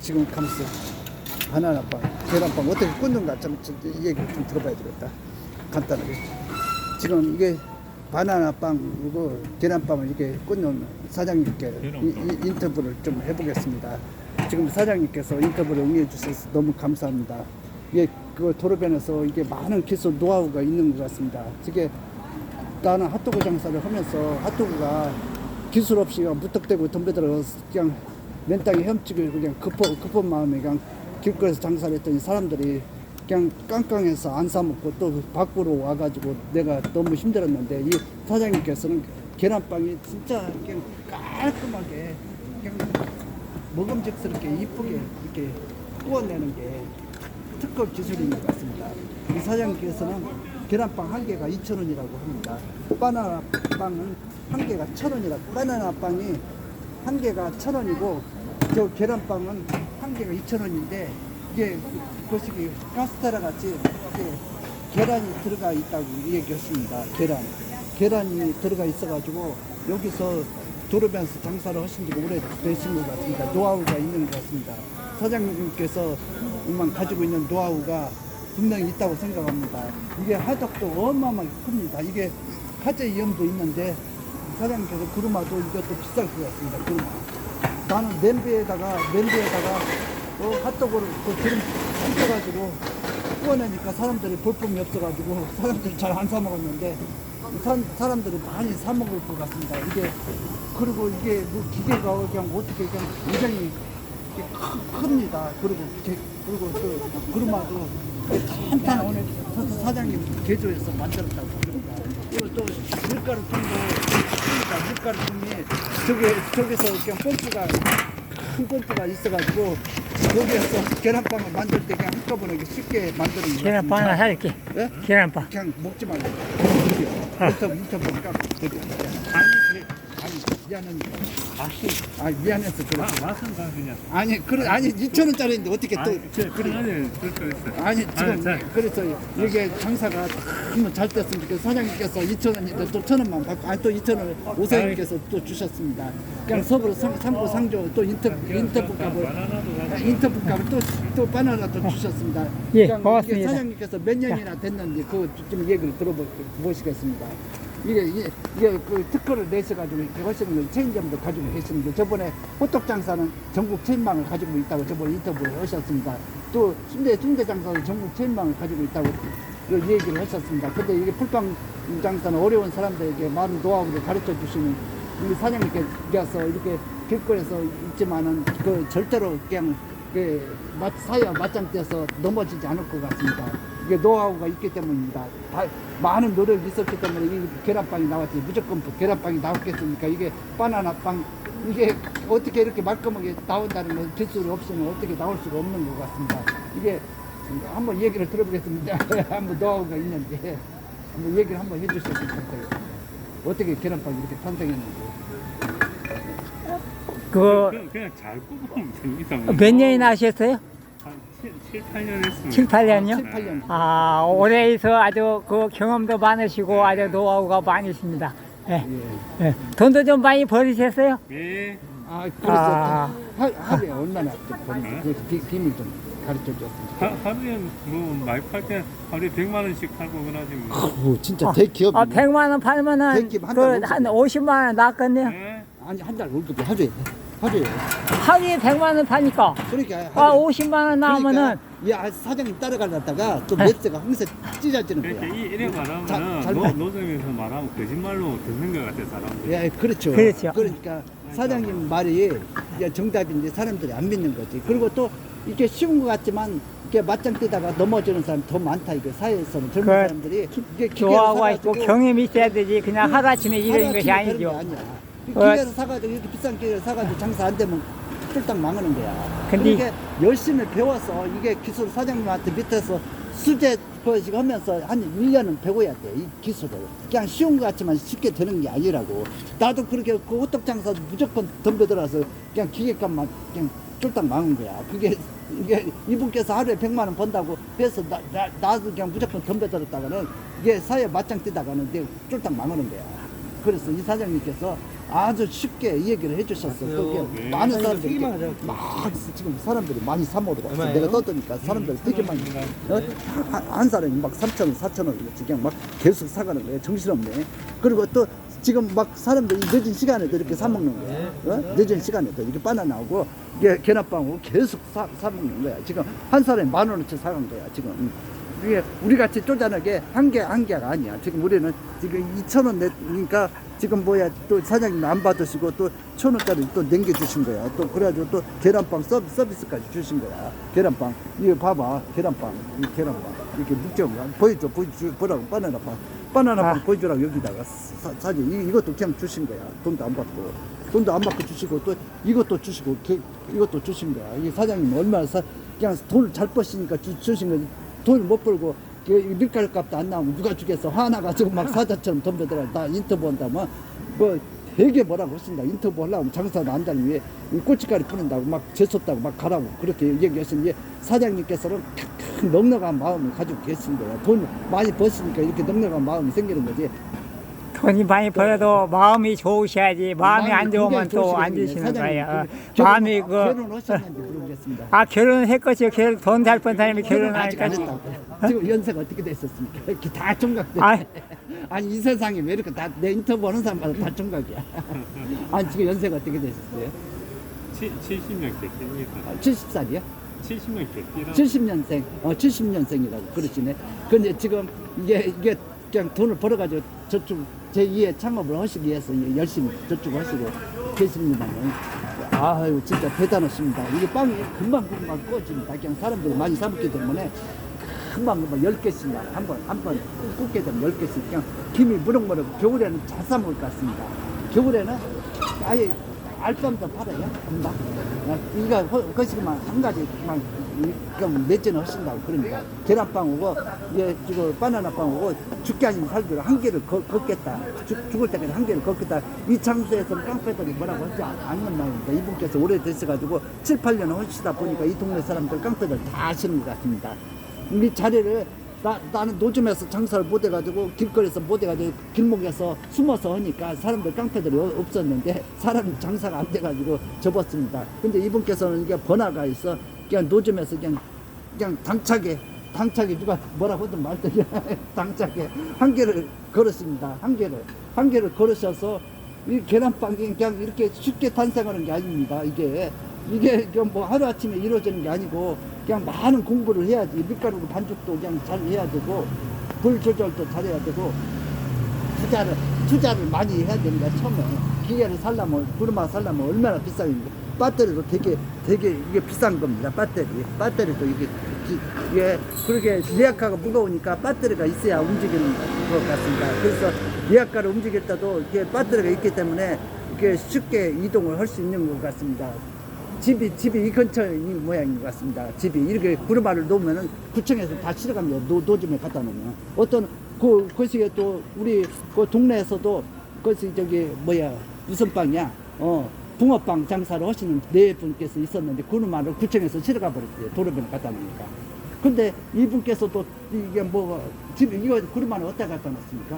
지금 감스 바나나빵, 계란빵 어떻게 꽂는가 좀, 좀, 이 얘기 좀 들어봐야 되겠다. 간단하게. 지금 이게 바나나빵이고 계란빵을 이렇게 꽂는 사장님께 이, 이 인터뷰를 좀 해보겠습니다. 지금 사장님께서 인터뷰를 응해 주셔서 너무 감사합니다. 이게 그 도로변에서 이게 많은 기술 노하우가 있는 것 같습니다. 이게 나는 핫도그 장사를 하면서 핫도그가 기술 없이 무턱대고 덤벼들어 그냥 맨땅에 헤엄치고 그냥 급한, 급한 마음에 그냥 길거리에서 장사를 했더니 사람들이 그냥 깡깡해서 안 사먹고 또 밖으로 와가지고 내가 너무 힘들었는데 이 사장님께서는 계란빵이 진짜 그냥 깔끔하게 그냥 먹음직스럽게 이쁘게 이렇게 구워내는 게 특허 기술인 것 같습니다. 이 사장님께서는 계란빵 한 개가 2,000원이라고 합니다. 바나나 빵은 한 개가 1,000원이라고. 바나나 빵이 한 개가 1,000원이고 저 계란빵은 한 개가 2,000원인데 이게 그것이 카스테라 같이 이렇게 계란이 들어가 있다고 얘기했습니다. 계란. 계란이 들어가 있어가지고 여기서 도로변에서 장사를 하신 지가 오래 되신 것 같습니다. 노하우가 있는 것 같습니다. 사장님께서 가지고 있는 노하우가 분명히 있다고 생각합니다. 이게 하덕도 어마어마하게 큽니다. 이게 화재 위험도 있는데 사장님께서 구루마도 이것도 비쌀 것 같습니다. 구루마. 나는 냄비에다가 냄비에다가 어, 핫도그를 그 기름 얹어가지고 구워내니까 사람들이 볼품이 없어가지고 사람들이 잘 안 사 먹었는데 사, 사람들이 많이 사 먹을 것 같습니다. 이게 그리고 이게 뭐 기계가 그냥 어떻게 그냥 굉장히 크, 큽니다. 그리고 게, 그리고 또 구르마도 탄탄 오늘 사- 사장님 개조해서 만들었다고 그럽니다. 그리고 또 밀가루 통도 큽니다. 밀가루 통이 저기 저기서 그냥 펌프가 큰 펌프가 있어가지고 거기에서 계란빵을 만들 때 그냥 한꺼번에 이렇게 쉽게 만드는 거 계란빵 하나 사줄게. 예? 계란빵. 그냥 먹지 말고 아. 인터 인터뷰니까 아니 그래 아니 맛이 아 미안해서 그래 아, 맛은 다 그냥. 아니 그래 아니 2천 원짜리인데 어떻게 또. 아니 저 그래 그랬어 아니 지금 자. 그래서 이게 장사가 한번 잘 됐으면 좋겠어 사장님께서 2천 원인데 또 천 원만 받고 아니 또 2천 원 오사님께서 또 주셨습니다. 그냥 서로 상, 상고 상조 또 인터 인터뷰 값을 가지고 인터뷰 값을 또또 바나나도 주셨습니다. 예, 그냥 고맙습니다. 사장님께서 몇 년이나 됐는지 그거 좀 얘기를 들어보시겠습니다 이게 이게, 이게 그 특허를 내셔가지고 걸 체인점도 가지고 계시는데 저번에 호떡 장사는 전국 체인망을 가지고 있다고 저번에 인터뷰를 하셨습니다. 또 순대 순대 장사도 전국 체인망을 가지고 있다고 그 얘기를 하셨습니다. 근데 이게 풀빵 장사는 어려운 사람들에게 많은 노하우를 가르쳐 주시는 우리 사장님께서 이렇게 길거리에서 있지만은 그 절대로 그냥 그 맛, 사이와 맞짱 떼서 넘어지지 않을 것 같습니다. 이게 노하우가 있기 때문입니다. 다, 많은 노력이 있었기 때문에 이 계란빵이 나왔지. 무조건 계란빵이 나왔겠습니까? 이게 바나나빵, 이게 어떻게 이렇게 말끔하게 나온다는 건 기술이 없으면 어떻게 나올 수가 없는 것 같습니다. 이게 한번 얘기를 들어보겠습니다. 한번 노하우가 있는지 한번 얘기를 한번 해주셨으면 좋겠어요. 어떻게 계란빵이 이렇게 탄생했는지. 그, 그냥, 그냥 잘 굽으면 됩니다 뭐. 몇 년이나 하셨어요? 한 7, 8년 했습니다 7, 8년요? 7, 8년. 아, 올해에서 아주 그 경험도 많으시고 아주 노하우가 많으십니다. 예. 예. 예. 돈도 좀 많이 벌으셨어요? 예 아, 그래서 아. 하, 하루에 얼마나 좀 버는지 그 비, 비밀 좀 가르쳐 하, 하루에 뭐 많이 팔때 하루에 100만 원씩 팔고 그러지 뭐 좋겠어요. 진짜 대기업. 아, 100만 원 팔면은 백김 한그한 50만 원 낫겠네요. 예? 아니 한 달 월급이 하루에 하루에. 하루에 100만 원 파니까 그러니까 아, 하루에. 50만 원 나오면은 그러니까 야 사장님 따라가려다가 또 매스가 항상 찢어지는 그러니까 거야. 이, 이래 자, 말하면 노. 노점에서 말하면 거짓말로 듣는 것 같아 사람들이 예, 그렇죠. 그렇죠. 그러니까 사장님 말이 이제 정답인데 사람들이 안 믿는 거지. 그리고 또 이게 쉬운 것 같지만 이렇게 맞짱 뜨다가 넘어지는 사람 더 많다 이거 사회에서는 젊은 그 사람들이 이게 노하우가 있고 경험이 있어야 되지. 그냥 하루아침에 것이 하루아침에 되는 게 아니죠. 아니야. 이 어. 기계를 사가지고 이렇게 비싼 기계를 사가지고 장사 안 되면 쫄딱 망하는 거야. 근데 이게 열심히 배워서 이게 기술 사장님한테 밑에서 수제 거식 하면서 한 1년은 배워야 돼. 이 기술을. 그냥 쉬운 것 같지만 쉽게 되는 게 아니라고. 나도 그렇게 그 호떡 장사도 무조건 덤벼들어서 그냥 기계값만 그냥 쫄딱 망한 거야. 그게 이게 이분께서 하루에 100만 원 번다고 해서 나, 나, 나도 그냥 무조건 덤벼들었다가는 이게 사회 맞짱 뛰다가는 내가 쫄딱 망하는 거야. 그래서 이 사장님께서 아주 쉽게 이 얘기를 해주셨어. 또 이게 네. 많은 사람들이 하자. 막 지금 사람들이 많이 사 먹으러 왔어. 얼마예요? 내가 떴더니까 사람들이 되게 많이 어? 한, 한 사람이 막 3천 원, 4천 원 그냥 막 계속 사가는 거예요. 정신없네. 그리고 또 지금 막 사람들이 늦은 시간에도 이렇게 사 먹는 거야. 어? 늦은 시간에도 이렇게 바나나 오고 이게 계란빵으로 계속 사, 사 먹는 거야. 지금 한 사람이 만 원어치 사간 거야. 지금. 음. 이게 우리 같이 쪼잔하게 한 개 한 개가 아니야. 지금 우리는 지금 2천 원 내니까 지금 뭐야 또 사장님 안 받으시고 또 천 원짜리 또 남겨 주신 거야. 또 그래가지고 또 계란빵 서비, 서비스까지 주신 거야. 계란빵 이거 봐봐 계란빵 이 계란빵 이렇게 묵죠 보여줘 보여줘 보라고 바나나 빵 바나나 빵 아. 보여주라고 여기다가 사, 사진 이, 이것도 그냥 주신 거야. 돈도 안 받고 돈도 안 받고 주시고 또 이것도 주시고 게, 이것도 주신 거야. 이 사장님 얼마나 사, 그냥 돈을 잘 버시니까 주, 주신 거지. 돈을 못 벌고 그 밀가루 값도 안 나오면 누가 주겠어. 화나가지고 막 사자처럼 덤벼들어 나 인터뷰 한다면 뭐 되게 뭐라고 했습니다. 인터뷰 하려면 안 다니 위해 고춧가루 뿌린다고 막 재수없다고 막 가라고 그렇게 얘기하시는데 사장님께서는 큰 넉넉한 마음을 가지고 계신 거예요. 돈 많이 버시니까 이렇게 넉넉한 마음이 생기는 거지 돈이 많이 벌어도 마음이 좋으셔야지 마음이 안 좋으면 또안 되시는 거예요. 어, 마음이 그 결혼하셨는지 모르겠습니다 아 결혼했겠죠. 결혼 돈잘 번 사람이 결혼하니까. 안 했다고 지금 연세가 어떻게 됐었습니까 이렇게 다 총각돼 아, 아니 이 세상에 왜 이렇게 다 내 인터뷰 하는 사람마다 다 총각이야 아니 지금 연세가 어떻게 되셨어요? 70년 개띠입니다. 70살이야? 70년 개띠라 70년생, 어, 70년생이라고 그러시네. 근데 지금 이게, 이게 그냥 돈을 벌어가지고 저축, 제2의 창업을 하시기 위해서 열심히 저축하시고 계십니다만. 아유, 진짜 대단하십니다. 이게 빵이 금방 금방 구워집니다. 그냥 사람들이 많이 사먹기 때문에 금방 금방 10개씩 한 번, 한번 굽게 되면 10개씩 그냥 김이 무럭무럭 겨울에는 잘 사먹을 것 같습니다. 겨울에는 아예 알밤도 팔아요. 어, 이거 허- 것이만 한 가지만 그럼 내전을 하신다고 그러니까 계란빵 오고 이제 지금 바나나빵 오고 죽게 아니면 살기로 한 개를 거, 걷겠다. 죽, 죽을 때까지 한 개를 걷겠다. 이 장소에서 깡패들이 뭐라고 하지 않는 말입니다. 이분께서 오래되셔가지고 7, 8년 하시다 보니까 이 동네 사람들 깡패들 다 아시는 것 같습니다. 이 자리를 나, 나는 노점에서 장사를 못 해가지고 길거리에서 못 해가지고 길목에서 숨어서 하니까 사람들 깡패들이 어- 없었는데 사람 장사가 안 돼가지고 접었습니다. 근데 이분께서는 이게 번화가 있어 그냥 노점에서 그냥 그냥 당차게 당차게 누가 뭐라고 하든 말든 당차게 한 개를 걸었습니다. 한 개를 한 개를 걸으셔서 이 계란빵이 그냥 이렇게 쉽게 탄생하는 게 아닙니다. 이게 이게 뭐 하루 아침에 이루어지는 게 아니고 그냥 많은 공부를 해야지 밀가루 반죽도 그냥 잘 해야 되고 불 조절도 잘해야 되고 투자를 투자를 많이 해야 됩니다. 처음에 기계를 살려면 구르마 살려면 얼마나 비싼지 배터리도 되게 되게 이게 비싼 겁니다. 배터리 배터리도 이게 기- 이게 그렇게 리아카가 무거우니까 배터리가 있어야 움직이는 것 같습니다. 그래서 리아카를 움직일 때도 이게 배터리가 있기 때문에 이게 쉽게 이동을 할 수 있는 것 같습니다. 집이 집이 이 있는 모양인 것 같습니다. 집이 이렇게 구르마를 놓으면은 구청에서 다 실어갑니다. 노, 노점에 갖다 놓으면 어떤 그 거시에 또 우리 그 동네에서도 거시 저기 뭐야 무슨 빵이야 어 붕어빵 장사를 하시는 네 분께서 있었는데 구르마를 구청에서 실어가 버렸어요. 도로변에 갖다 놓으니까. 근데 이분께서도 이게 뭐 집 이거 구르마는 어디다 갖다 놨습니까?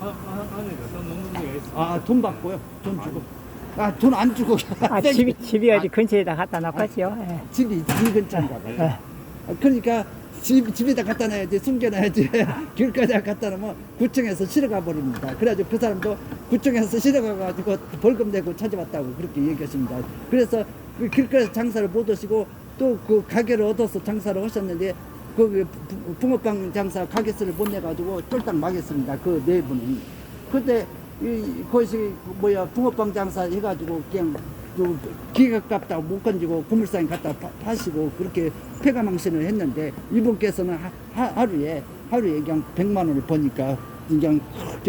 아, 아, 데가 있어. 아돈 받고요. 돈 주고. 아 돈 안 주고. 아, 집이 집이 어디 근처에다 갖다 놨겠죠. 예. 집이 이 근처인가 봐요. 네. 아, 그러니까 집, 집에다 갖다 놔야지, 숨겨놔야지. 길가에다 갖다 놓으면 구청에서 실어가 버립니다. 그래가지고 그 사람도 구청에서 실어가가지고 벌금 내고 찾아왔다고 그렇게 얘기하십니다. 그래서 그 길가에서 장사를 못 하시고 또 그 가게를 얻어서 장사를 하셨는데 그 부- 붕어빵 장사 가게 수를 못 내가지고 쫄딱 망했습니다. 그 네 분이. 근데 이 거기서 그 뭐야 붕어빵 장사 해가지고 그냥 그 기가 깝다고 못 건지고 고물상에 갖다 파, 파시고 그렇게 폐가망신을 했는데 이분께서는 하, 하, 루에 하루에 그냥 100만 원을 버니까 그냥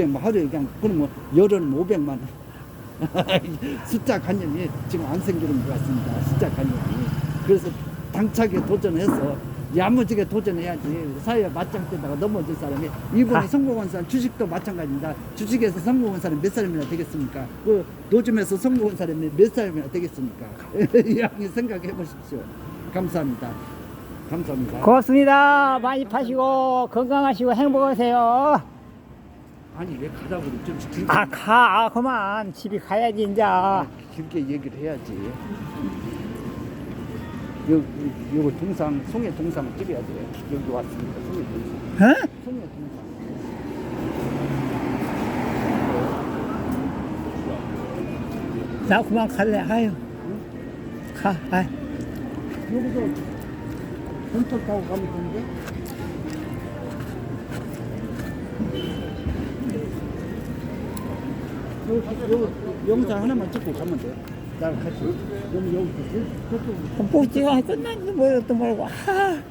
뭐 하루에 그냥 그러면 열흘은 500만 원 숫자 관념이 지금 안 생기는 것 같습니다. 숫자 관념이 그래서 당차게 도전해서 야무지게 도전해야지 사회에 맞짱 뜨다가 넘어질 사람이 이번에 아. 성공한 사람 주식도 마찬가지입니다. 주식에서 성공한 사람이 몇 사람이나 되겠습니까? 그 노점에서 성공한 사람이 몇 사람이나 되겠습니까? 이왕에 생각해 보십시오. 감사합니다. 감사합니다. 고맙습니다. 많이 파시고 건강하시고 행복하세요. 아니 왜 가자고 좀 길게, 아, 가, 그만. 집에 가야지, 이제. 길게 얘기를 해야지. 요, 요거 동상, 송해 동상을 찍어야 돼. 여기 왔으니까 송해 동상. 어? 송해 동상. 나 그만 갈래. 아유. 가, 아 여기서 본털 타고 가면 되는데? 여기 영상 하나만 찍고 가면 돼. 나랑 같이. 여기 여기 저쪽 복지가 끝난지 모르겠도 모르고. 아.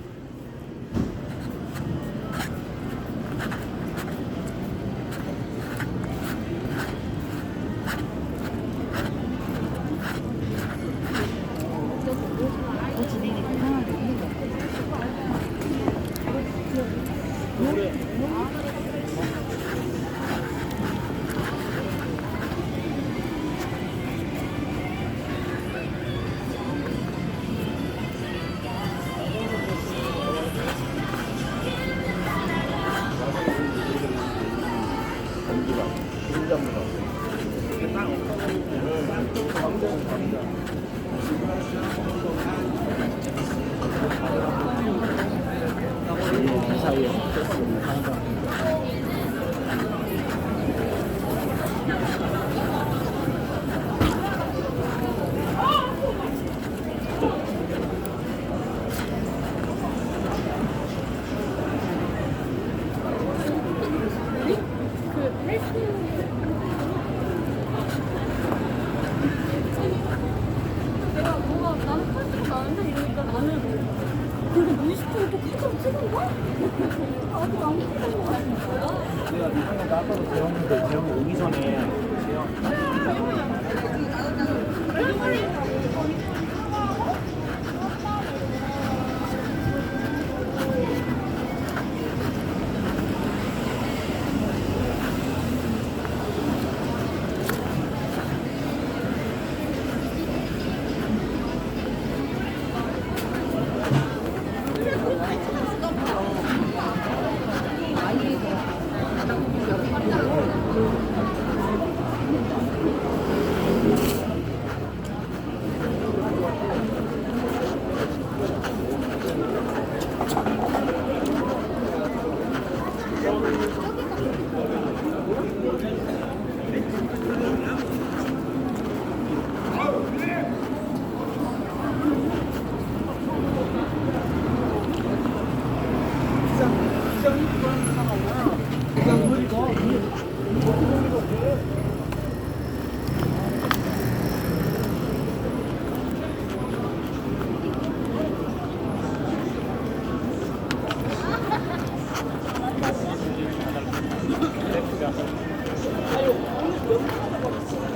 안 찍은 거 같은 거야? 너 이거 빨간 스티커가 잘못